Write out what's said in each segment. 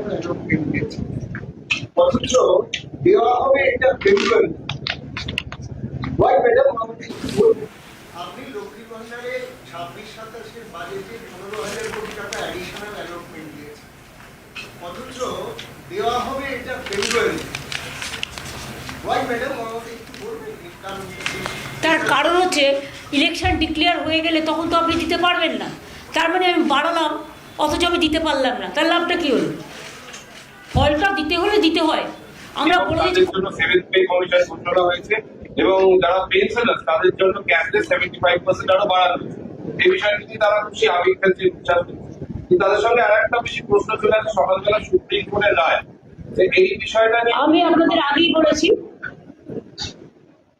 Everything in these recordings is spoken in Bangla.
এখন দিয়েছে অথচ দেওয়া হবে এটা ফেব্রুয়ারি ওয়াই ম্যাডাম আমাকে আপনি লক্ষ্মীর ভান্ডারে ছাব্বিশ সাতাশের বাজেটে পনেরো হাজার কোটি টাকা অ্যাডিশনাল অ্যালটমেন্ট দিয়েছে। অথচ দেওয়া হবে এটা ফেব্রুয়ারি ওয়াই ম্যাডাম আমাকে একটু বলবেন এর কারণটা কি? তার কারণ হচ্ছে ইলেকশন ডিক্লেয়ার হয়ে গেলে তখন তো আপনি দিতে পারবেন না। তার মানে আমি বাড়ালাম অথচ আমি দিতে পারলাম না। তার লাভটা কি হলো? ফলটা দিতে হলে দিতে হয়। আমরা বলে তাদের দিচ্ছি সেভেন্থ পে কমিশন ঘোষণা হয়েছে এবং যারা পেনশনার তাদের জন্য ক্যাশলেস সেভেন্টি ফাইভ পার্সেন্ট আরও বাড়ানো এই বিষয়টি নিয়ে তারা খুশি আবেগ ফেলছে তাদের সঙ্গে আর একটা বেশি প্রশ্ন চলে আসে সকালবেলা সুপ্রিম কোর্টের রায়। যে এই বিষয়টা নিয়ে আমি আপনাদের আগেই বলেছি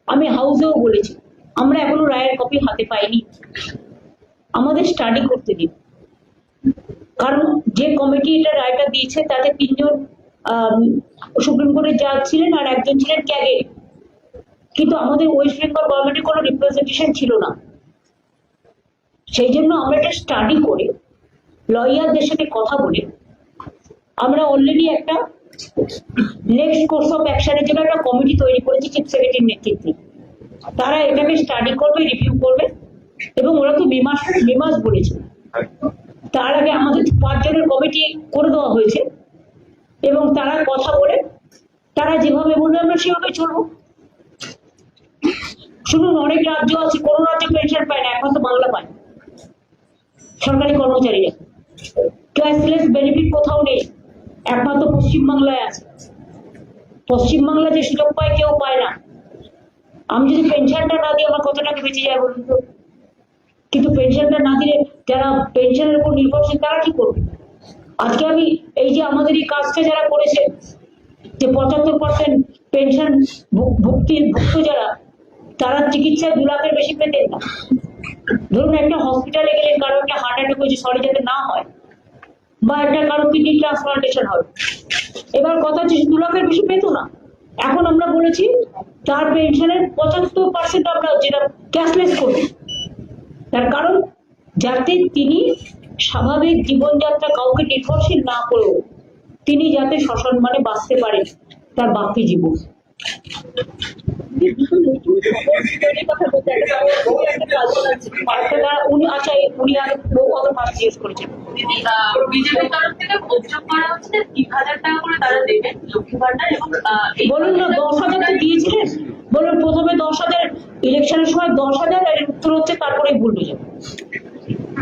আমি হাউসেও বলেছি আমরা এখনও রায়ের কপি হাতে পাইনি। আমাদের স্টাডি করতে দিন। কারণ যে কমিটি এটা রায়টা দিয়েছে, তাতে তিনজন সুপ্রিম কোর্টের জাজ ছিলেন আর একজন ছিলেন ক্যাগে কিন্তু আমাদের ওয়েস্ট বেঙ্গল গভর্নমেন্টের কোনো রিপ্রেজেন্টেশন ছিল না। সেই জন্য আমরা এটা স্টাডি করে লয়ারদের সাথে কথা বলে, আমরা অলরেডি একটা নেক্সট কোর্স অফ অ্যাকশনের জন্য একটা কমিটি তৈরি করেছি চিফ সেক্রেটারির নেতৃত্বে। তারা এটাকে স্টাডি করবে রিভিউ করবে, এবং ওরা তো মে মাস মে মাস বলেছে। তার আগে আমাদের পাঁচজনের কমিটি করে দেওয়া হয়েছে এবং তারা কথা বলে, তারা যেভাবে বলবে আমরা সেভাবে চলবো। শুনুন, অনেক রাজ্য আছে, কোনো রাজ্যে পেনশন পায় না, একমাত্র বাংলা পায়। সরকারি কর্মচারীরা ক্যাশলেস বেনিফিট কোথাও নেই, একমাত্র পশ্চিমবাংলায় আছে। পশ্চিমবাংলা যে সুযোগ পায়, কেউ পায় না। আমি যদি পেনশনটা না দিই, আমার কত টাকা বেঁচে যায় বলুন তো? কিন্তু পেনশনটা না দিলে যারা পেনশনের উপর নির্ভরশীল, তারা কি করবে? আজকে আমি এই যে আমাদের এই কাজটা যারা করেছে, যে পঁচাত্তর পার্সেন্ট পেনশন ভুক্তি ভুক্ত যারা, তারা চিকিৎসায় দু লাখের বেশি পেতেন না। ধরুন একটা হসপিটালে গেলেন, কারও একটা হার্ট অ্যাটাক হয়েছে সরি যাতে না হয়, বা একটা কারও কিডনি ট্রান্সপ্লান্টেশন হবে এবার কথা হচ্ছে দু লাখের বেশি পেত না। এখন আমরা বলেছি, তার পেনশনের পঁচাত্তর পার্সেন্ট আমরা যেটা ক্যাশলেস করব। তার কারণ যাতে তিনি স্বাভাবিক জীবনযাত্রা কাউকে নির্ভরশীল না করেও তিনি যাতে সসম্মানে বাঁচতে পারেন তার বাকি জীবন। আচ্ছা উনি আর বউ কত মাস জিজ্ঞেস করেছেন? বিজেপির তরফ থেকে অভিযোগ করা হচ্ছে তিন হাজার টাকা করে তারা দেবেন লক্ষ্মী ভান্ডার এবং বলুন না দশ হাজার দিয়েছিলেন। বলুন প্রথমে দশ হাজার ইলেকশনের সময় দশ হাজার আর উত্তর হচ্ছে তারপরে ভুল হয়ে যাবে।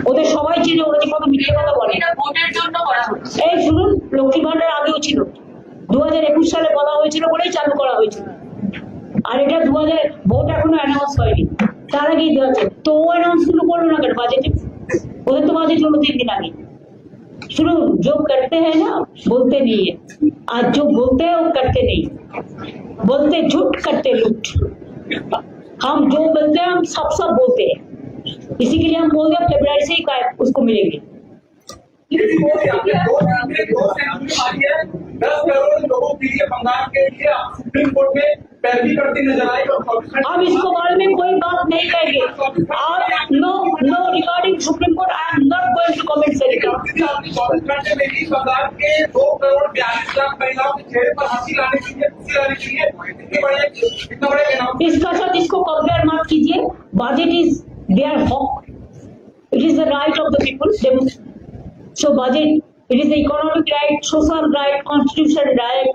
ওদের সবাই চেনে ওরা যে কত মিথ্যে কথা বলে এটা ভোটের জন্য করা হচ্ছে এই শুনুন লক্ষ্মী ভান্ডার আগেও ছিল দু হাজার একুশ সালে বলা হয়েছিল বলেই চালু করা হয়েছিল আর এটা দু হাজার ভোট এখনো অ্যানাউন্স হয়নি তার আগেই দেওয়া হচ্ছে তো ও অ্যানাউন্স শুরু করলো না কেন বাজেটে ওদের তো বাজেট হলো তিন দিন আগে শুনুন जो करते हैं ना बोलते नहीं है आज जो बोलते हैं वो करते नहीं बोलते झूठ करते लूट हम जो बोलते हैं हम सब सब बोलते हैं इसी के लिए हम बोल दिया फेब्रवरी से ही का उसको मिलेंगे। दस करोड़ लोगों के लिए बंगाल के लिए सुप्रीम कोर्ट में पैरवी करती नज़र आई हम इसको बारे में कोई बात नहीं कहेंगे। और no no regarding supreme court I am not going to comment घंटे में भी बंगाल के दो करोड़ बयालीस लाख महिलाओं के चेहरे पर हँसी लाने के लिए खुशी लाने के लिए इसका साथ इसको कंपेयर मत कीजिए। Budget is They are hawk. It is the right of the people. They, so budget, it is the economic right, social right, constitutional right,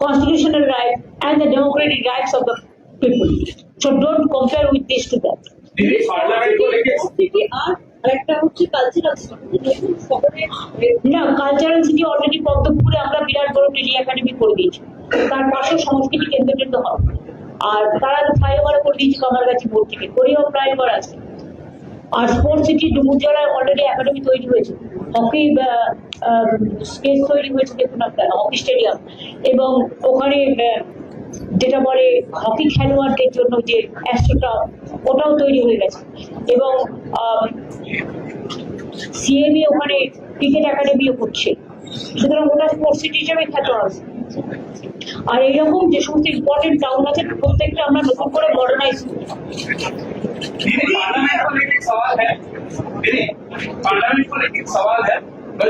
constitutional right, and the democratic rights of the people. So don't compare with this to that. না কালচারাল সিটি অলরেডি পদ্মপুরে আমরা বিরাট বড় মিডিয়া একাডেমি করে দিয়েছি তার পাশে সংস্কৃতি কেন্দ্র কেন্দ্র হবে আর তারা ফ্লাইওভার করে দিয়েছে কামার কাছে মোড় থেকে করিও ফ্লাইওভার আছে আর স্পোর্টস সিটি ডুমুরজলায় অলরেডি একাডেমি তৈরি হয়েছে। হকি স্পেস তৈরি হয়েছে দেখুন আপনারা হকি স্টেডিয়াম এবং ওখানে যেটা বলে হকি খেলোয়াড়দের জন্য যে অ্যাস্ট্রোটা ওটাও তৈরি হয়ে গেছে। এবং সিএমই ওখানে ক্রিকেট একাডেমিও করছে। সুতরাং ওটা স্পোর্টস সিটি হিসেবে খ্যাত আছে। আর এইরকম যে সমস্ত ইম্পর্টেন্ট টাউন আছে, প্রত্যেকটা আমরা নতুন করে মডার্নাইজ पार्लियामेंट को लेकर सवाल है। पार्लियामेंट को लेकर सवाल है। थे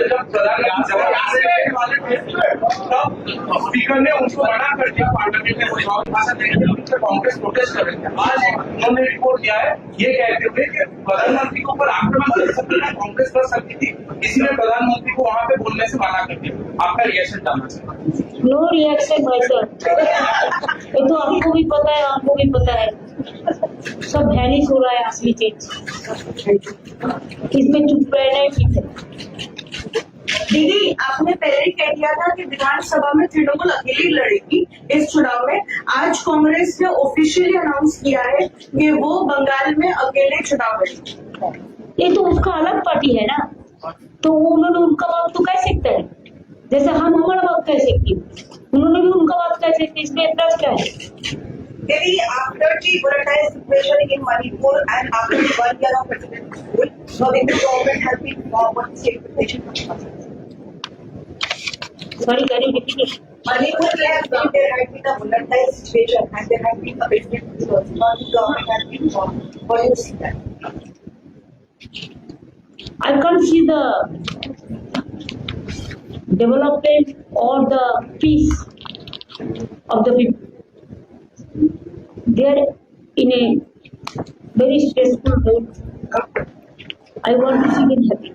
स्पीकर ने उनको मना कर दिया पार्लियामेंट में कांग्रेस प्रोटेस्ट कर रही है आज उन्होंने रिपोर्ट दिया है, ये कहते हुए कि प्रधानमंत्री के ऊपर आक्रमण कर सकती कांग्रेस कर सकती थी। इसीलिए प्रधानमंत्री को वहाँ पे बोलने से मना कर दिया। आपका रिएक्शन चाहिए नो रिएक्शन भाई सर ये तो आपको भी पता है, आपको भी पता है। सब भैनिश हो रहा है असली चीज़। इसमें चुप रहना ही ठीक है। दीदी आपने पहले ही कह दिया था कि विधानसभा में तृणमूल अकेली लड़ेगी इस चुनाव में। आज कांग्रेस ने ऑफिशियली अनाउंस किया है कि वो बंगाल में अकेले चुनाव लड़ेगी। ये तो उसका अलग पार्टी है ना? तो उन्होंने उनका बात तो कह सकते हैं। जैसे हम हमारा बात कह सकते हैं। उन्होंने भी उनका बात कह सकते इसमें एतराज़ क्या है? after the volatile situation in Manipur and after the one year of President rule, so the government has been forward the expectation. Sorry, can you repeat it? Money would have come, there had been a volatile situation and there had been a basement because now the government has been formed. What do you see that? I can't see the development or the peace of the people. They are in a very stressful mood. I want to see them happy.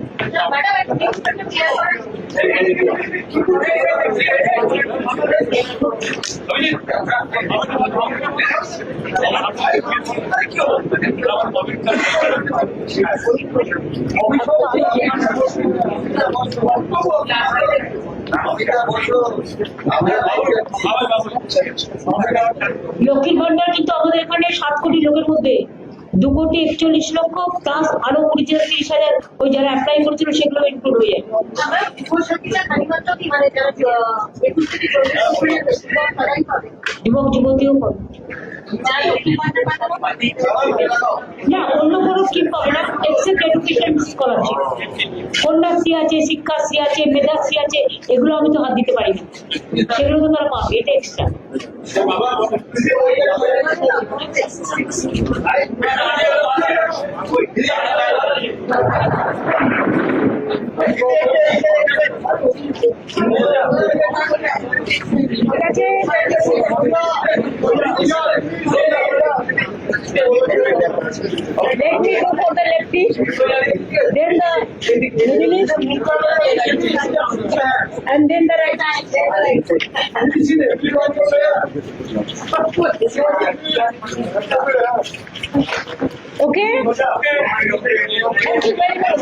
লক্ষ্মীর ভান্ডার কিন্তু আমাদের এখানে সাত কোটি লোকের মধ্যে। দু কোটি একচল্লিশ লক্ষ প্লাস আরও কুড়ি হাজার তিরিশ হাজার ওই যারা অ্যাপ্লাই করেছিল সেগুলো ইনক্লুড হয়ে যাবে মানে যুবক যুবতীও পাবে। না, অন্য কোনো স্কিম পাবে স্কলারশিপ কন্যাশ্রী আছে শিক্ষাশ্রী আছে মেধাশ্রী আছে, এগুলো আমি তো হাত দিতে পারি না। তো তারা পাবে, এটা এক্সট্রা ঠিক আছে Let me go for the lefty, then the middleist, and then the right. Okay? Thank you very much.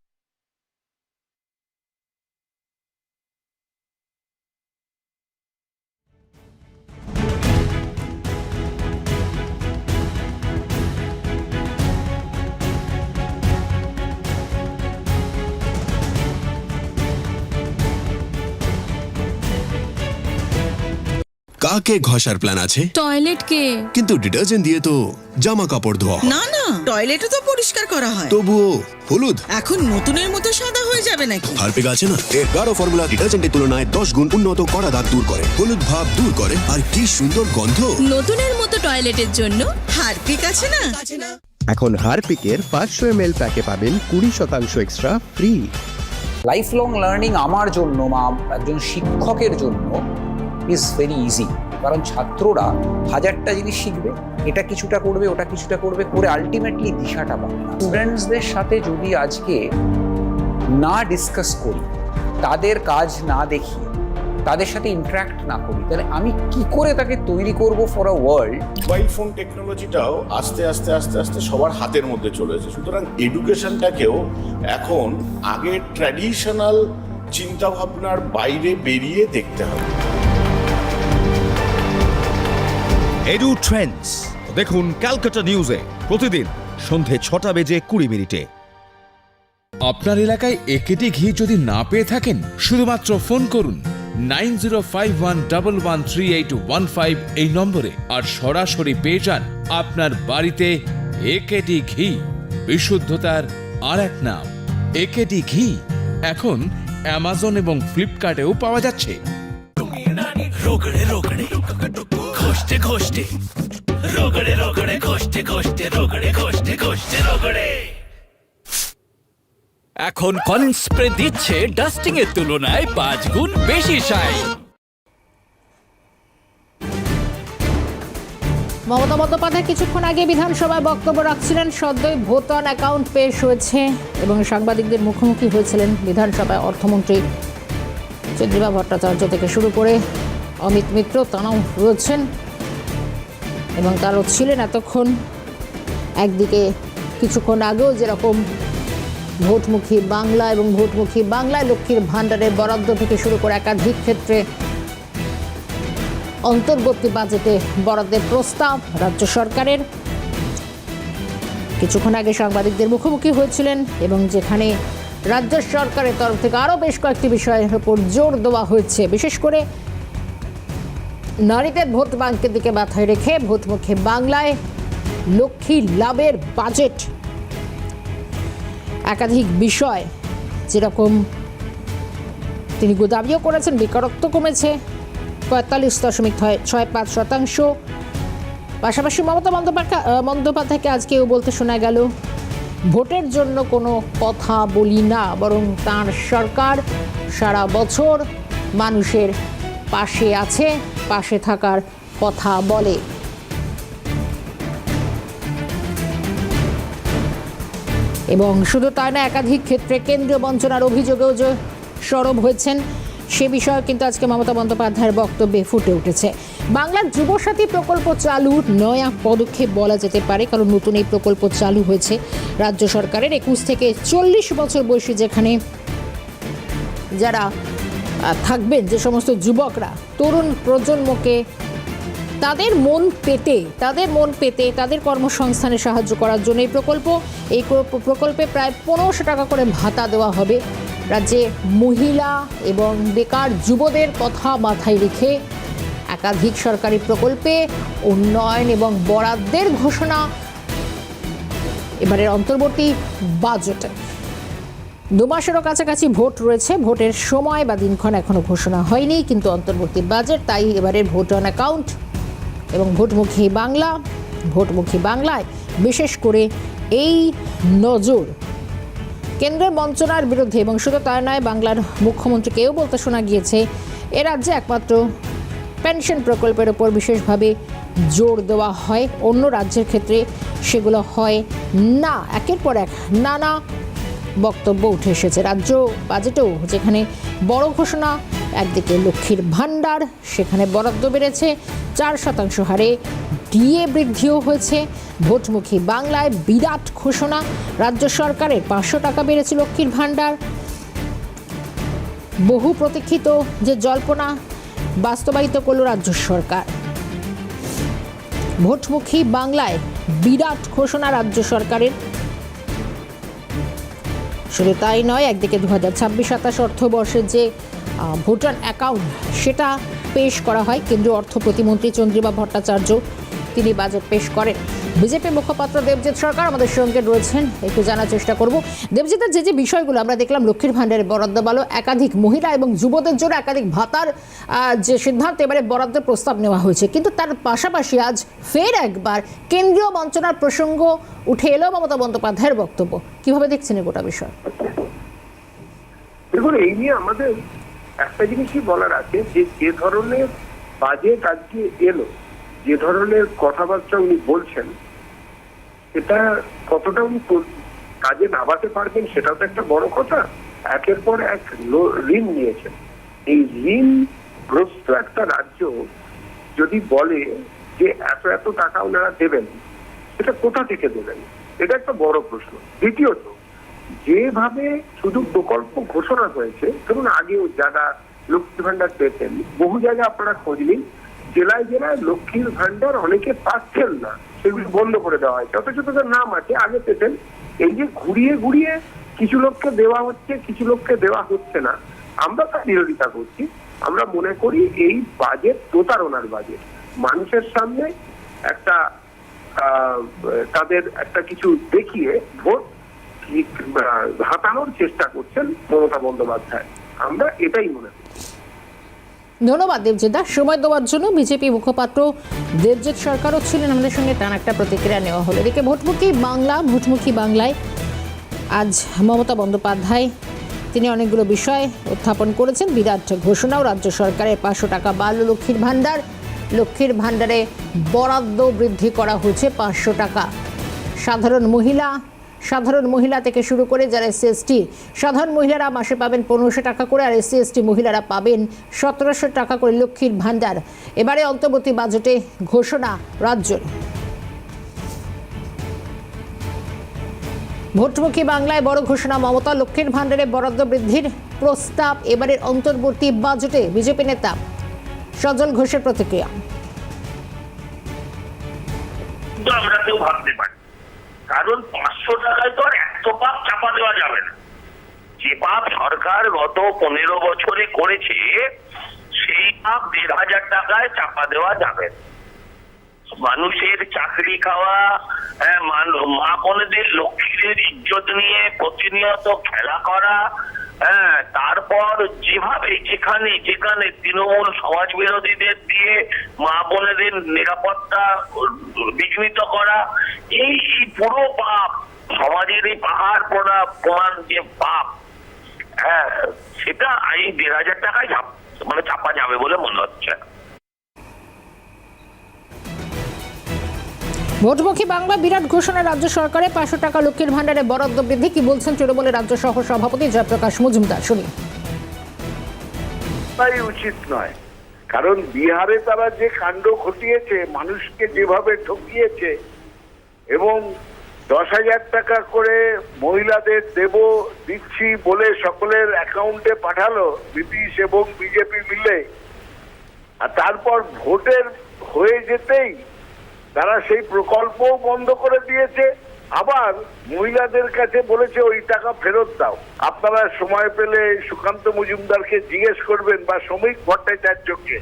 কাকে ঘষার প্ল্যান আছে? টয়লেট কে। কিন্তু ডিটারজেন্ট দিয়ে তো জামা কাপড় ধোয়া হয়। না না টয়লেটও তো পরিষ্কার করা হয়। তবুও হলুদ? এখন নতুনের মতো সাদা হয়ে যাবে নাকি? হারপিক আছে না? এর গাঢ় ফর্মুলা ডিটারজেন্টের তুলনায় দশ গুণ উন্নত কড়া দাগ দূর করে। হলুদ ভাব দূর করে। আর কি সুন্দর গন্ধ! নতুনের মতো টয়লেটের জন্য হারপিক আছে না? এখন হারপিকের পাঁচশো এম এল প্যাকে পাবেন কুড়ি শতাংশ extra free life long learning আমার জন্য বা একজন শিক্ষকের জন্য ইজ ভেরি ইজি কারণ ছাত্ররা হাজারটা জিনিস শিখবে, এটা কিছুটা করবে, ওটা কিছুটা করবে, করে আলটিমেটলি দিশাটা পাবে স্টুডেন্টসদের সাথে যদি আজকে না ডিসকাস করি, তাদের কাজ না দেখি, তাদের সাথে ইন্টারাক্ট না করি, তাহলে আমি কি করে তাকে তৈরি করব for a world mobile phone টেকনোলজিটাও আস্তে আস্তে আস্তে আস্তে সবার হাতের মধ্যে চলে এসেছে। সুতরাং এডুকেশনটাকেও এখন আগে ট্র্যাডিশনাল চিন্তাভাবনার বাইরে বেরিয়ে দেখতে হবে। এডু ট্রেন্ডস দেখুন ক্যালকাটা নিউজে প্রতিদিন সন্ধে ছটা বেজে কুড়ি মিনিটে। আপনার এলাকায় একেটি ঘি যদি না পেয়ে থাকেন শুধুমাত্র ফোন করুন nine zero five one double one three eight one five এই নম্বরে আর সরাসরি পেয়ে যান আপনার বাড়িতে একেটি ঘি। বিশুদ্ধতার আর এক নাম একেটি ঘি। এখন অ্যামাজন এবং ফ্লিপকার্টেও পাওয়া যাচ্ছে। ঘষ্টে ঘষ্টে রোগড়ে রোগড়ে ঘষ্টে ঘষ্টে রোগড়ে ঘষ্টে ঘষ্টে রোগড়ে। এখন কলিন স্প্রে দিচ্ছে ডাস্টিং এর তুলনায় পাঁচ গুণ বেশি সাই। মমতা বন্দ্যোপাধ্যায় কিছুক্ষণ আগে বিধানসভায় বক্তব্য রাখছিলেন, সদ্যই ভোটন অ্যাকাউন্ট পেশ হয়েছে এবং সাংবাদিকদের মুখোমুখি হয়েছিলেন বিধানসভায় অর্থমন্ত্রী চন্দ্রিমা ভট্টাচার্য থেকে শুরু করে অমিত মিত্র তারাও রয়েছেন এবং তারাও ছিলেন এতক্ষণ একদিকে কিছুক্ষণ আগেও যেরকম ভোটমুখী বাংলা এবং ভোটমুখী বাংলায় লক্ষ্মীর ভাণ্ডারের বরাদ্দ থেকে শুরু করে একাধিক ক্ষেত্রে অন্তর্বর্তী বাজেটে বরাদ্দের প্রস্তাব রাজ্য সরকারের। কিছুক্ষণ আগে সাংবাদিকদের মুখোমুখি হয়েছিলেন এবং যেখানে রাজ্য সরকারের তরফ থেকে আরও বেশ কয়েকটি বিষয়ের উপর জোর দেওয়া হয়েছে। বিশেষ করে নারীদের ভোট ব্যাংকের দিকে মাথায় রেখে ভোটমুখী বাংলায় লক্ষ্মী লাভের বাজেট। একাধিক বিষয় যেরকম তিনি গোদাবিও করেছেন, বেকারত্ব কমেছে, পঁয়তাল্লিশ দশমিক ছয়- পাঁচ শতাংশ। পাশাপাশি মমতা বন্দ্যোপাধ্যায় বন্দ্যোপাধ্যায়কে আজকেও বলতে শোনা গেল, ভোটের জন্য কোনো কথা বলি না, বরং তার সরকার সারা বছর মানুষের পাশে আছে। পাশে থাকার কথা বলে। এবং শুধু তাই না, একাধিক ক্ষেত্রে কেন্দ্রীয় বঞ্চনার অভিযোগেও যে সরব হয়েছেন, সে বিষয়ে কিন্তু আজকে মমতা বন্দ্যোপাধ্যায়ের বক্তব্যে ফুটে উঠেছে। বাংলার যুবসাথী প্রকল্প চালু, নয়া পদক্ষেপ বলা যেতে পারে, কারণ নতুন এই প্রকল্প চালু হয়েছে রাজ্য সরকারের। একুশ থেকে চল্লিশ বছর বয়সী যেখানে যারা থাকবেন যে সমস্ত যুবকরা, তরুণ প্রজন্মকে তাদের মন পেতে, তাদের মন পেতে তাদের কর্মসংস্থানে সাহায্য করার জন্য এই প্রকল্প, এই প্রকল্পে প্রায় পনেরোশো টাকা করে ভাতা দেওয়া হবে। রাজ্যে মহিলা এবং বেকার যুবদের কথা মাথায় রেখে একাধিক সরকারি প্রকল্পে উন্নয়ন এবং বরাদ্দের ঘোষণা এবারের অন্তর্বর্তী বাজেটে। দু মাসেরও কাছাকাছি ভোট রয়েছে। ভোটের সময় বা দিনক্ষণ এখনও ঘোষণা হয়নি, কিন্তু অন্তর্বর্তী বাজেট, তাই এবারের ভোট অন অ্যাকাউন্ট এবং ভোটমুখী বাংলা, ভোটমুখী বাংলায় বিশেষ করে এই নজর। কেন্দ্রের বঞ্চনার বিরুদ্ধে এবং শুধু তাই নয়, বাংলার মুখ্যমন্ত্রীকেও বলতে শোনা গিয়েছে, এ রাজ্যে একমাত্র পেনশন প্রকল্পের ওপর বিশেষভাবে জোর দেওয়া হয়, অন্য রাজ্যের ক্ষেত্রে সেগুলো হয় না। একের পর এক নানা বক্তব্য উঠে এসেছে। রাজ্য বাজেটেও যেখানে বড় ঘোষণা, একদিকে লক্ষ্মীর ভাণ্ডার, সেখানে বরাদ্দ বেড়েছে, চার শতাংশ হারে ডিএ বৃদ্ধিও হয়েছে। ভোটমুখী বাংলায় বিরাট ঘোষণা, রাজ্য সরকারের পাঁচশো টাকা বেড়েছে লক্ষ্মীর ভাণ্ডার। বহু প্রতীক্ষিত যে জল্পনা বাস্তবায়িত করল রাজ্য সরকার। ভোটমুখী বাংলায় বিরাট ঘোষণা রাজ্য সরকারের। শুধু তাই নয়, একদিকে দু হাজার ছাব্বিশ সাতাশ অর্থবর্ষের যে ভোটার অ্যাকাউন্ট সেটা পেশ করা হয়, কেন্দ্রীয় অর্থ প্রতিমন্ত্রী চন্দ্রিমা ভট্টাচার্য তিনি বাজেট পেশ করেন। বিজেপি মুখপাত্র দেবজিৎ সরকার আমাদের সঙ্গে রয়েছেন। একটু জানার চেষ্টা করব। দেবজিতের যে যে বিষয়গুলো আমরা দেখলাম, লক্ষ্মীর ভাণ্ডারের বরাদ্দ বলো একাধিক মহিলা এবং যুবদের জন্য একাধিক ভাতার যে সিদ্ধান্ত এবারে বরাদ্দের প্রস্তাব নেওয়া হয়েছে। কিন্তু তার পাশাপাশি আজ ফের একবার কেন্দ্রীয় বঞ্চনার প্রসঙ্গ উঠে এলো মমতা বন্দ্যোপাধ্যায়ের বক্তব্য। কীভাবে দেখছেন গোটা বিষয়? দেখুন, এই নিয়ে আমাদের একটা জিনিসই বলার আছে যে যে ধরনের বাজেট আজকে এলো যে ধরনের কথাবার্তা উনি বলছেন এটা কতটা উনি কাজে নামাতে পারবেন সেটাও তো একটা বড় কথা। একের পর এক ঋণ নিয়েছেন। এই ঋণ গ্রস্ত একটা রাজ্য যদি বলে যে এত এত টাকা ওনারা দেবেন, সেটা কোথা থেকে দেবেন? এটা একটা বড় প্রশ্ন। দ্বিতীয়ত, যেভাবে শুধু প্রকল্প ঘোষণা হয়েছে, ধরুন আগেও যারা লক্ষ্মী ভান্ডার পেতেন, বহু জায়গায় আপনারা খোঁজ নিন জেলায় জেলায় লক্ষ্মীর ভান্ডার অনেকে পাচ্ছেন না। সেগুলি বন্ধ করে দেওয়া হয়েছে। অথচ তাদের নাম আছে, আগে পেতেন। এই যে ঘুরিয়ে ঘুরিয়ে কিছু লোককে দেওয়া হচ্ছে, কিছু লোককে দেওয়া হচ্ছে না, আমরা তার বিরোধিতা করছি। আমরা মনে করি এই বাজেট প্রতারণার বাজেট। মানুষের সামনে একটা তাদের একটা কিছু দেখিয়ে ভোট হাতানোর চেষ্টা করছেন মমতা বন্দ্যোপাধ্যায়। আমরা এটাই মনে করি। ধন্যবাদ, দেবজিৎ দা। সময় দেওয়ার জন্য বিজেপি মুখপাত্র দেবজিৎ সরকারও ছিলেন। আমাদের সঙ্গে টান একটা প্রতিক্রিয়া নেওয়া হলো। এদিকে ভোটমুখী বাংলা, ভোটমুখী বাংলায় আজ মমতা বন্দ্যোপাধ্যায়, তিনি অনেকগুলো বিষয় উত্থাপন করেছেন। বিরাট ঘোষণাও রাজ্য সরকারের পাঁচশো টাকা বাল লক্ষ্মীর ভাণ্ডার। লক্ষ্মীর ভাণ্ডারে বরাদ্দ বৃদ্ধি করা হয়েছে পাঁচশো টাকা। সাধারণ মহিলা সাধারণ মহিলা থেকে শুরু করে যারা এসসি সাধারণ মহিলারা মাসে পাবেন পনেরোশো টাকা করে, আর এসসি এসটি মহিলারা পাবেন সতেরোশো টাকা করে লক্ষ্মীর ভাণ্ডার। এবারে অন্তর্বর্তী বাজেটে ঘোষণা রাজ্যের। ভোটমুখী বাংলায় বড় ঘোষণা, মমতা লক্ষ্মীর ভাণ্ডারে বরাদ্দ বৃদ্ধির প্রস্তাব, এবারের অন্তর্বর্তী বাজেটে বিজেপি নেতা সজল ঘোষের প্রতিক্রিয়া। আমরা কেউ ভাবতে পারি কারণ পাঁচশো টাকায় তো আর এত পাপ চাপা দেওয়া যাবে না যে পাপ সরকার গত পনেরো বছরে করেছে সেই পাপ দেড় হাজার টাকায় চাপা দেওয়া যাবে না। মানুষের চাকরি খাওয়া হ্যাঁ, মা বোনদের লক্ষ্মীদের ইজ্জত নিয়ে প্রতিনিয়ত খেলা করা হ্যাঁ তারপর যেভাবে যেখানে যেখানে তৃণমূল সমাজ বিরোধীদের দিয়ে মা বোনেদের নিরাপত্তা বিঘ্নিত করা, এই পুরো পাপ, সমাজের এই পাহাড় পড়া প্রমাণ যে পাপ হ্যাঁ সেটা এই দেড় হাজার টাকায় মানে চাপা যাবে বলে মনে হচ্ছে। ভোটমুখী বাংলা বিরাট ঘোষণা রাজ্য সরকারের পাঁচশো টাকা লক্ষ্মীর ভাণ্ডারে বরাদ্দ বৃদ্ধি কি বলছেন তৃণমূলের রাজ্য সহ সভাপতি জয়প্রকাশ মজুমদার? শুনি তাই উচিত নয়। কারণ বিহারে তারা যে কাণ্ড ঘটিয়েছে, মানুষকে যেভাবে ঠকিয়েছে, এবং দশ হাজার টাকা করে মহিলাদের দেব, দিচ্ছি বলে সকলের অ্যাকাউন্টে পাঠালো ব্রিটিশ এবং বিজেপি মিলে, আর তারপর ভোটের হয়ে যেতেই তারা সেই প্রকল্পও বন্ধ করে দিয়েছে। আবার মহিলাদের কাছে বলেছে, ওই টাকা ফেরত দাও। আপনারা সময় পেলে সুকান্ত মজুমদারকে জিজ্ঞেস করবেন বা শ্রমিক ভট্টাচার্যকে।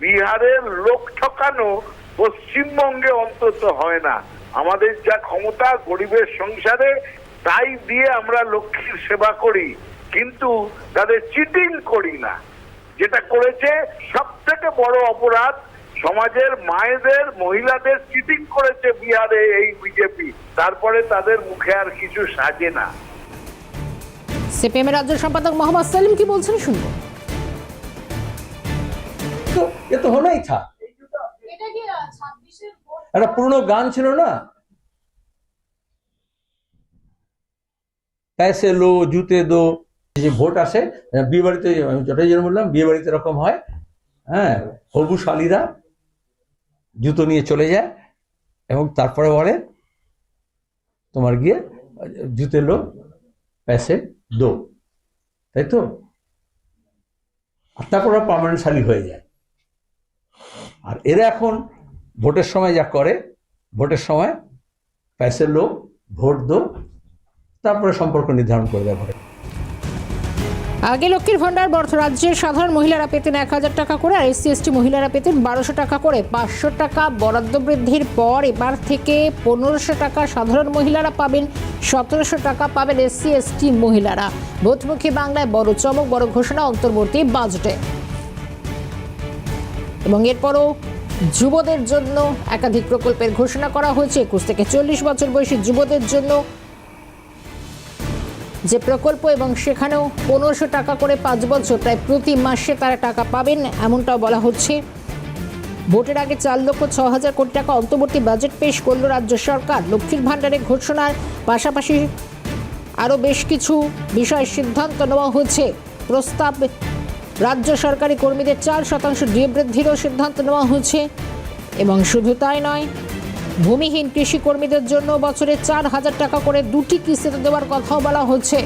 বিহারের লোক ঠকানো পশ্চিমবঙ্গে অন্তত হয় না। আমাদের যা ক্ষমতা গরিবের সংসারে, তাই দিয়ে আমরা লক্ষ্মীর সেবা করি। কিন্তু তাদের চিটিং করি না। যেটা করেছে সব থেকে বড় অপরাধ সমাজের মায়েদের মহিলাদের চিটিং করেছে বিহারে এই বিজেপি। তারপরে তাদের মুখে আর কিছু সাজে না। সিপিএম রাজ্য সম্পাদক মোহাম্মদ সেলিম কি বলছেন শুনব। তো এ তো একটা পুরনো গান ছিল না? প্যাসে লো জুতে দো যে ভোট আসে বিয়ে বাড়িতে যেটা যেন বললাম বিয়ে বাড়িতে এরকম হয় হ্যাঁ হবু শালীরা জুতো নিয়ে চলে যায় এবং তারপরে বলে তোমার গিয়ে জুতে লো প্যাসে দো। তাই তো? আর তারপর ওরা পার্মানেন্ট হয়ে যায়। আর এরা এখন ভোটের সময় যা করে, ভোটের সময় প্যাসে লো ভোট দো, তারপরে সম্পর্ক নির্ধারণ করে দেয় আগে লক্ষ্মীর ভাণ্ডার বর্ষ রাজ্যের সাধারণ মহিলারা পেতেন এক হাজার টাকা করে, আর এসসি, এসটি মহিলারা পেতেন বারোশো টাকা করে। পাঁচশো টাকা বরাদ্দ বৃদ্ধির পর এবার থেকে পনেরোশো টাকা সাধারণ মহিলারা পাবেন, সতেরোশো টাকা পাবেন এসসি, এসটি মহিলারা। ভোটমুখী বাংলায় বড় চমক, বড় ঘোষণা অন্তর্বর্তী বাজেটে। এবং এরপরও যুবদের জন্য একাধিক প্রকল্পের ঘোষণা করা হয়েছে। একুশ থেকে চল্লিশ বছর বয়সী যুবদের জন্য যে প্রকল্প এবং সেখানেও পনেরোশো টাকা করে পাঁচ বছর প্রায় প্রতি মাসে তারা টাকা পাবেন, এমনটাও বলা হচ্ছে। ভোটের আগে চার লক্ষ ছ হাজার কোটি টাকা অন্তর্বর্তী বাজেট পেশ করল রাজ্য সরকার। লক্ষ্মীর ভাণ্ডারের ঘোষণার পাশাপাশি আরও বেশ কিছু বিষয় সিদ্ধান্ত নেওয়া হয়েছে। প্রস্তাব, রাজ্য সরকারি কর্মীদের চার শতাংশ ডিএ বৃদ্ধিরও সিদ্ধান্ত নেওয়া হয়েছে। এবং শুধু তাই নয় ভূমিহীন কৃষি কর্মীদের জন্য বছরে চার হাজার টাকা করে দুটি কিস্তিতে দেওয়ার কথাও বলা হচ্ছে।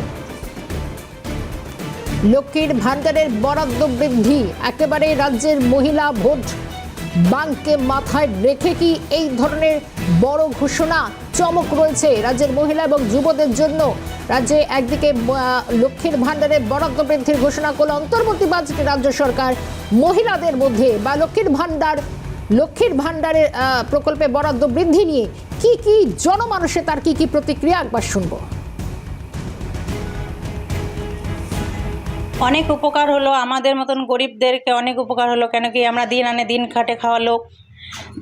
লক্ষ্মীর ভাণ্ডারের বরাদ্দ বৃদ্ধি, একেবারে রাজ্যের মহিলা ভোট। ব্যাংককে মাথায় রেখে কি এই ধরনের বড় ঘোষণা? চমক রয়েছে রাজ্যের মহিলা এবং যুবদের জন্য। রাজ্যে একদিকে লক্ষ্মীর ভাণ্ডারে বরাদ্দ বৃদ্ধির ঘোষণা করল অন্তর্বর্তী বাজেটে রাজ্য সরকার। মহিলাদের মধ্যে বা লক্ষ্মীর ভাণ্ডার লক্ষ্মীর ভাণ্ডারের প্রকল্পে বরাদ্দ বৃদ্ধি নিয়ে কি কি জনমানুষে তার কি কি প্রতিক্রিয়া একবার শুনব। অনেক উপকার হলো আমাদের মতন গরিবদেরকে অনেক উপকার হলো কেন কি আমরা দিন আনে দিন খাটে খাওয়া লোক।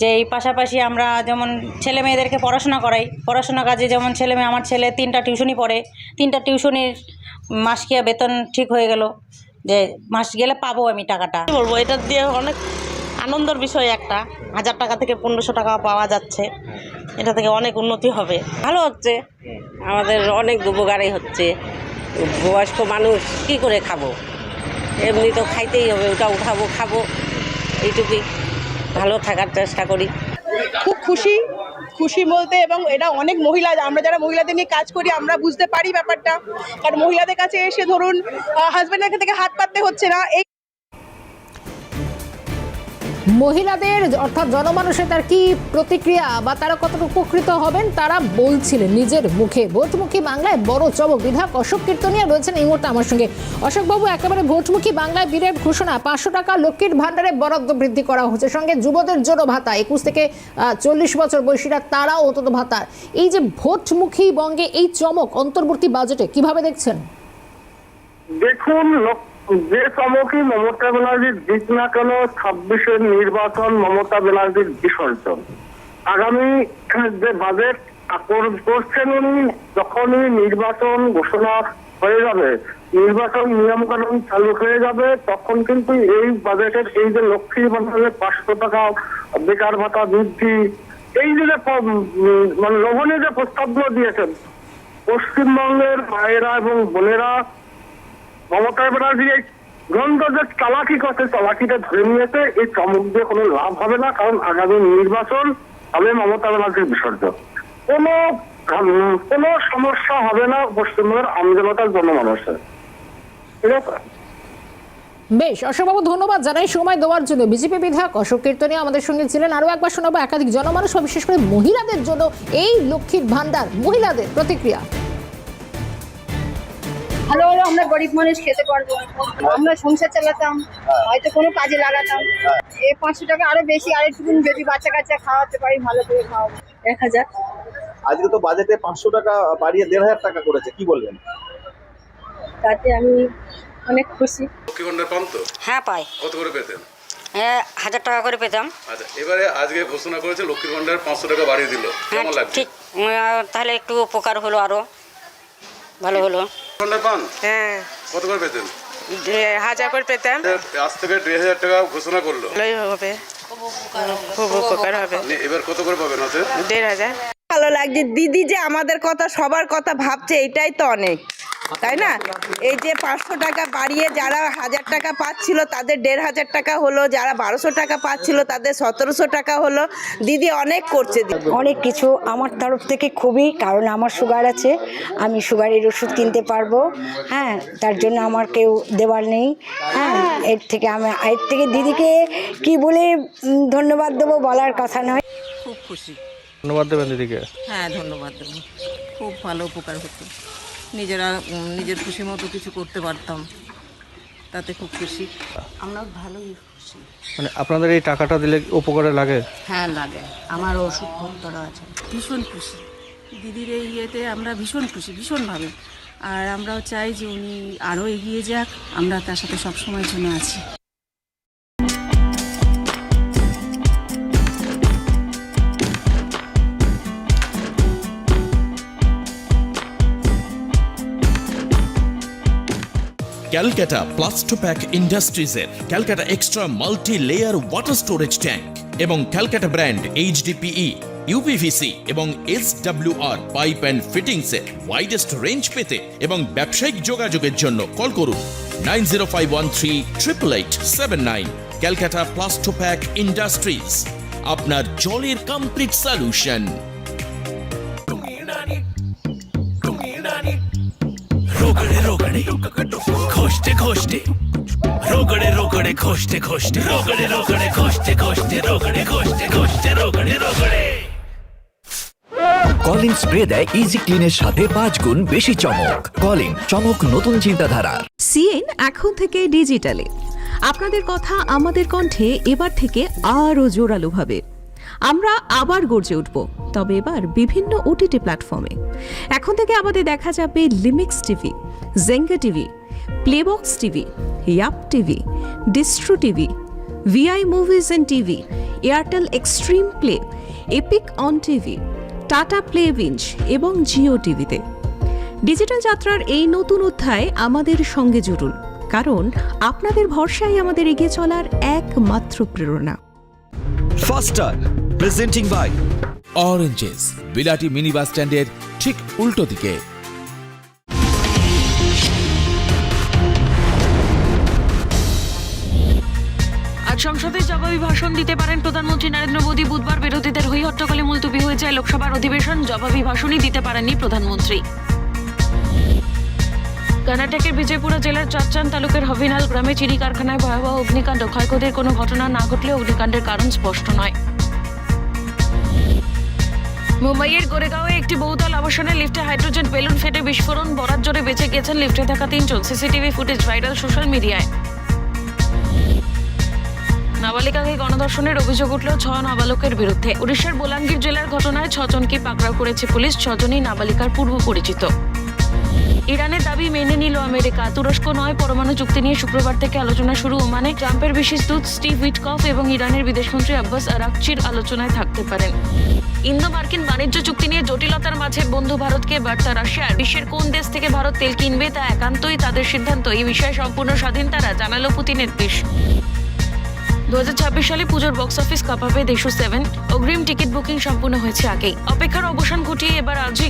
যে এই পাশাপাশি আমরা যেমন ছেলে মেয়েদেরকে পড়াশোনা করাই পড়াশোনা কাজে যেমন ছেলে মেয়ে আমার ছেলে তিনটা টিউশনি পড়ে তিনটা টিউশনির মাসকিয়া বেতন ঠিক হয়ে গেল যে মাস গেলে পাবো আমি টাকাটা। বলব এটা দিয়ে অনেক আনন্দের বিষয় একটা। হাজার টাকা থেকে পনেরোশো টাকা পাওয়া যাচ্ছে। এটা থেকে অনেক উন্নতি হবে। ভালো হচ্ছে। আমাদের অনেক উপকারই হচ্ছে। বয়স্ক মানুষ কি করে খাব? এমনি তো খাইতেই হবে। ওটা উঠাবো, খাব। এইটুকুই। ভালো থাকার চেষ্টা করি। খুব খুশি। খুশি বলতে এবং এটা অনেক মহিলা, আমরা যারা মহিলাদের নিয়ে কাজ করি, আমরা বুঝতে পারি ব্যাপারটা। কারণ মহিলাদের কাছে এসে ধরুন হাজব্যান্ডের থেকে হাত পাততে হচ্ছে না। মহিলাদের অর্থাৎ জনমানুষের তার কি প্রতিক্রিয়া বা তারা কতটা উপকৃত হবেন, তারা বলছিলেন নিজের মুখে। ভোটমুখী বাংলায় বড় চমক। বিধায়ক অশোক কীর্তনিয়া রয়েছেন এই মুহূর্তে আমার সঙ্গে। অশোকবাবু একেবারে ভোটমুখী বাংলায় বিরাট ঘোষণা, পাঁচশো টাকা লক্ষ্মীর ভাণ্ডারে বরাদ্দ বৃদ্ধি করা হচ্ছে। সঙ্গে যুবদের জন্য ভাতা, একুশ থেকে চল্লিশ বছর বয়সীরা তারাও অন্তত ভাতা। এই যে ভোটমুখী বঙ্গে এই চমক অন্তর্বর্তী বাজেটে কীভাবে দেখছেন? দেখুন লোক- যে চমকই মমতা ব্যানার্জির দিক না কেন ছাব্বিশের নির্বাচন মমতা ব্যানার্জির বিসর্জন। আগামী যে বাজেট কর- করছেন উনি যখনই নির্বাচন ঘোষণা হয়ে যাবে। নির্বাচন নিয়মকানুন চালু হয়ে যাবে, তখন কিন্তু এই বাজেটের এই যে লক্ষ্মী ভান্ডারের পাঁচশো টাকা বেকার ভাতা বৃদ্ধি, এই যে মানে লোভনীয় যে প্রস্তাবগুলো দিয়েছেন, পশ্চিমবঙ্গের মায়েরা এবং বোনেরা মমতা ব্যানার্জি এই গ্রন্থ যে চালাকি করছে, চালাকিটা ধরে নিয়েছে, এই চমক দিয়ে কোনো লাভ হবে না, কারণ আগামী নির্বাচন হবে মমতা ব্যানার্জির বিসর্জন। কোনো কোনো সমস্যা হবে না পশ্চিমবঙ্গের আমজনতার জনমানুষের। ঠিক আছে বেশ, অশোকবাবু ধন্যবাদ জানাই সময় দেওয়ার জন্য। বিজেপি বিধায়ক অশোক কীর্তনী আমাদের সঙ্গে ছিলেন। আরও একবার শোনাবো একাধিক জনমানুষ বিশেষ করে মহিলাদের জন্য এই লক্ষ্মীর ভান্ডার মহিলাদের প্রতিক্রিয়া। ভালো হলো আমরা গরিব মানুষ খেতে পারব। আমরা সংসার চালাতাম হয়তো কোনো কাজে লাগাতাম। এই পাঁচশো টাকা আরও বেশি আর একটু যদি বাচ্চা কাচ্চা খাওয়াতে পারি ভালো করে খাওয়াবো। এক হাজার। আজকে তো বাজেটে পাঁচশো টাকা বাড়িয়ে দেড় হাজার টাকা করেছে কি বলবেন? তাতে আমি অনেক খুশি। লক্ষ্মী ভান্ডার পান তো? হ্যাঁ পাই। কত করে পেতেন? হ্যাঁ হাজার টাকা করে পেতাম। আচ্ছা এবারে আজকে ঘোষণা করেছে লক্ষ্মীর ভান্ডার পাঁচশো টাকা বাড়িয়ে দিল। কেমন লাগছে? ঠিক। তাহলে একটু উপকার হলো আরও। ভালো হলো। পান? হ্যাঁ। কত করে পেতেন? হাজার করে পেতাম। আজ থেকে দেড় হাজার টাকা ঘোষণা করল। ভালোই হবে। খুব উপকার হবে। এবার কত করে পাবেন দেড় হাজার। ভালো লাগছে। দিদি যে আমাদের কথা সবার কথা ভাবছে এটাই তো অনেক। তাই না? এই যে পাঁচশো টাকা বাড়িয়ে যারা হাজার টাকা পাচ্ছিল তাদের দেড় হাজার টাকা হলো যারা বারোশো টাকা পাচ্ছিল তাদের সতেরোশো টাকা হলো। দিদি অনেক করছে অনেক কিছু আমার তরফ থেকে খুবই কারণ আমার সুগার আছে আমি সুগারের ওষুধ কিনতে পারব। হ্যাঁ তার জন্য আমার কেউ দেওয়ার নেই। হ্যাঁ এর থেকে আমি এর থেকে দিদিকে কি বলে ধন্যবাদ দেবো বলার কথা নয়। খুব খুশি। ধন্যবাদ দেবেন দিদিকে। হ্যাঁ ধন্যবাদ দেবো। খুব ভালো উপকার হতো নিজেরা নিজের খুশি মতো কিছু করতে পারতাম। তাতে খুব খুশি। আমরা ভালোই খুশি। মানে আপনাদের এই টাকাটা দিলে উপকারে লাগে? হ্যাঁ লাগে। আমার ওষুধ ভক্তরা আছে। ভীষণ খুশি। দিদির এই ইয়েতে আমরা ভীষণ খুশি ভীষণভাবে। আর আমরাও চাই যে উনি আরও এগিয়ে যাক। আমরা তার সাথে সবসময়ের জন্য আছি। Calcutta Plastopack ইন্ডাস্ট্রিজের Calcutta extra multi layer water storage tank এবং ক্যালকাটা ব্র্যান্ড এইচডিপিই ইউপিভিসি এবং এস আর পাইপ অ্যান্ড ফিটিংসের ওয়াইডেস্ট রেঞ্জ পেতে এবং ব্যবসায়িক যোগাযোগের জন্য কল করুন nine zero five one three triple eight seven nine. Calcutta Plastopack industries, আপনার জলের কমপ্লিট সলিউশন রোগড়ে রোগড়ে খসতে খসতে রোগড়ে রোগড়ে খসতে খসতে রোগড়ে রোগড়ে খসতে খসতে রোগড়ে খসতে খসতে রোগড়ে রোগড়ে। কলিন স্প্রে দেয় ইজি ক্লিনের সাথে পাঁচ গুণ বেশি চমক। কলিন চমক নতুন চিন্তাধারা। সিএন এখন থেকে ডিজিটালে। আপনাদের কথা আমাদের কণ্ঠে এবার থেকে আরও জোরালোভাবে। আমরা আবার গর্জে উঠব তবে এবার বিভিন্ন ওটিটি প্ল্যাটফর্মে এখন থেকে আমাদের দেখা যাবে লিমিক্স TV Zenga TV Playbox TV Yupp TV Distro TV Vi movies and TV Airtel Xstream play Epic on TV Tata play Binge এবং জিও টিভিতে ডিজিটাল যাত্রার এই নতুন অধ্যায় আমাদের সঙ্গে জুড়ুন কারণ আপনাদের ভরসাই আমাদের এগিয়ে চলার একমাত্র প্রেরণা। ফাস্টার প্রেজেন্টিং বাই অরেঞ্জেস বিলাটি মিনি বাস স্ট্যান্ডের ঠিক উল্টো দিকে। জবাবি ভাষণ দিতে পারেন প্রধানমন্ত্রী নরেন্দ্র মোদী। বুধবার বিরোধীদের হই হট্টগোলে মুলতুবি হয়ে যায় লোকসভার অধিবেশন। জবাবি ভাষণই দিতে পারেননি প্রধানমন্ত্রী। কর্ণাটকের বিজয়পুরা জেলার চাচ্চান তালুকের হবিনাল গ্রামে চিনি কারখানায় ভয়াবহ অগ্নিকাণ্ড। ক্ষয়ক্ষতির কোনো ঘটনা না ঘটলেও অগ্নিকাণ্ডের কারণ স্পষ্ট নয়। মুম্বাইয়ের গোরেগাঁওয়ে একটি বহুতল আবাসনে লিফটে হাইড্রোজেন বেলুন ফেটে বিস্ফোরণ। বরাত জোরে বেঁচে গেছেন লিফটে থাকা তিনজন। সিসিটিভি ফুটেজ ভাইরাল সোশ্যাল মিডিয়ায়। নাবালিকাকে গণধর্ষণের অভিযোগ উঠল ছ নাবালকের বিরুদ্ধে। উড়িষ্যার বোলাঙ্গীর জেলার ঘটনায় ছজনকে পাকড়াও করেছে পুলিশ, ছজনই নাবালিকার পূর্ব পরিচিত। ইরানের দাবি মেনে নিল আমেরিকা। তুরস্ক নয়, পরমাণু চুক্তি নিয়ে শুক্রবার থেকে আলোচনা শুরু। ওমানে ট্রাম্পের বিশেষ দূত স্টিভ উইটকফ এবং ইরানের বিদেশমন্ত্রী আব্বাস আরাকচির আলোচনায় থাকতে পারেন। ইন্দো মার্কিন বাণিজ্য চুক্তি নিয়ে জটিলতার মাঝে বন্ধু ভারতকে বার্তা রাশিয়ার। বিশ্বের কোন দেশ থেকে ভারত তেল কিনবে তা একান্তই তাদের সিদ্ধান্ত। এই বিষয়ে সম্পূর্ণ স্বাধীন তারা, জানালো পুতিনের দেশ। দু হাজার ছাব্বিশ সালে পুজোর বক্স অফিস কাঁপাবে দেশু সেভেন অগ্রিম টিকিট বুকিং সম্পূর্ণ হয়েছে আগেই। অপেক্ষার অবসান ঘটিয়ে এবার আজই